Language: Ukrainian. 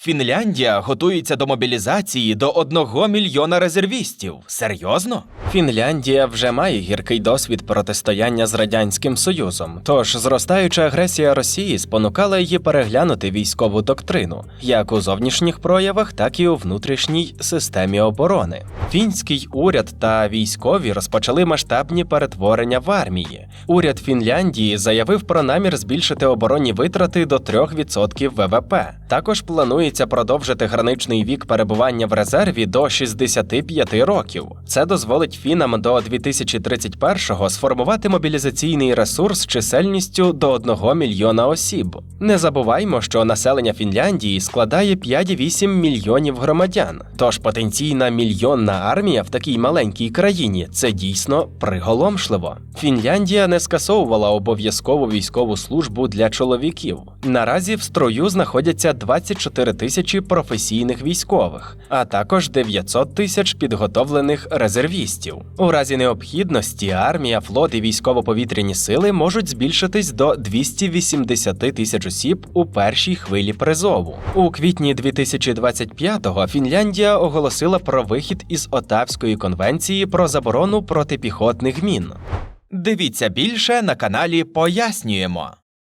Фінляндія готується до мобілізації до одного мільйона резервістів. Серйозно? Фінляндія вже має гіркий досвід протистояння з радянським союзом. Тож зростаюча агресія Росії спонукала її переглянути військову доктрину, як у зовнішніх проявах, так і у внутрішній системі оборони. Фінський уряд та військові розпочали масштабні перетворення в армії. Уряд Фінляндії заявив про намір збільшити оборонні витрати до 3% ВВП. Також планується продовжити граничний вік перебування в резерві до 65 років. Це дозволить фінам до 2031-го сформувати мобілізаційний ресурс чисельністю до 1 мільйона осіб. Не забуваймо, що населення Фінляндії складає 5,8 мільйонів громадян. Тож потенційна мільйонна армія в такій маленькій країні це дійсно приголомшливо. Фінляндія не скасовувала обов'язкову військову службу для чоловіків. Наразі в строю знаходяться 24 тисячі професійних військових, а також 900 тисяч підготовлених резервістів. У разі необхідності армія, флот і військово-повітряні сили можуть збільшитись до 280 тисяч осіб у першій хвилі призову. У квітні 2025-го Фінляндія оголосила про вихід із Отавської конвенції про заборону протипіхотних мін. Дивіться більше на каналі Пояснюємо.